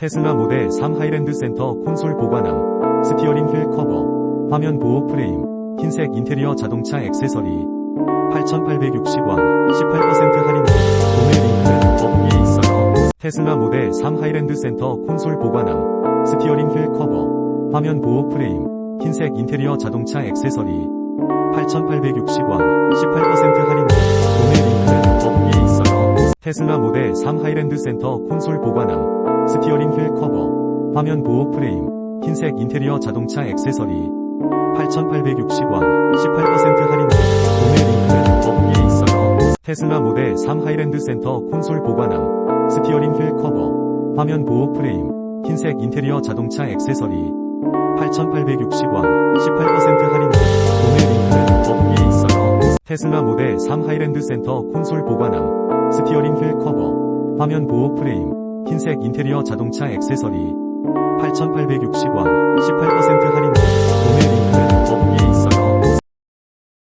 테슬라 모델 3 하이랜드 센터 콘솔 보관함, 스티어링 휠 커버, 화면 보호 프레임, 흰색 인테리어 자동차 액세서리, 8,860원, 18% 할인 중, 구매 링크는 더보기에 있어요. 테슬라 모델 3 하이랜드 센터 콘솔 보관함, 스티어링 휠 커버, 화면 보호 프레임, 흰색 인테리어 자동차 액세서리, 8,860원, 18% 할인 중, 구매 링크는 더보기에 있어요. 테슬라 모델 3 하이랜드 센터 콘솔 보관함, 스티어링 휠 커버, 화면 보호 프레임, 흰색 인테리어 자동차 액세서리, 8,860원, 18% 할인 중, 구매 링크는 더보기에 있어요. 테슬라 모델 3 하이랜드 센터 콘솔 보관함, 스티어링 휠 커버, 화면 보호 프레임, 흰색 인테리어 자동차 액세서리, 8,860원, 18% 할인 중, 구매 링크는 더보기에 있어요. 테슬라 모델 3 하이랜드 센터 콘솔 보관함, 스티어링 휠 커버, 화면 보호 프레임, 흰색 인테리어 자동차 액세서리, 8,860원, 18%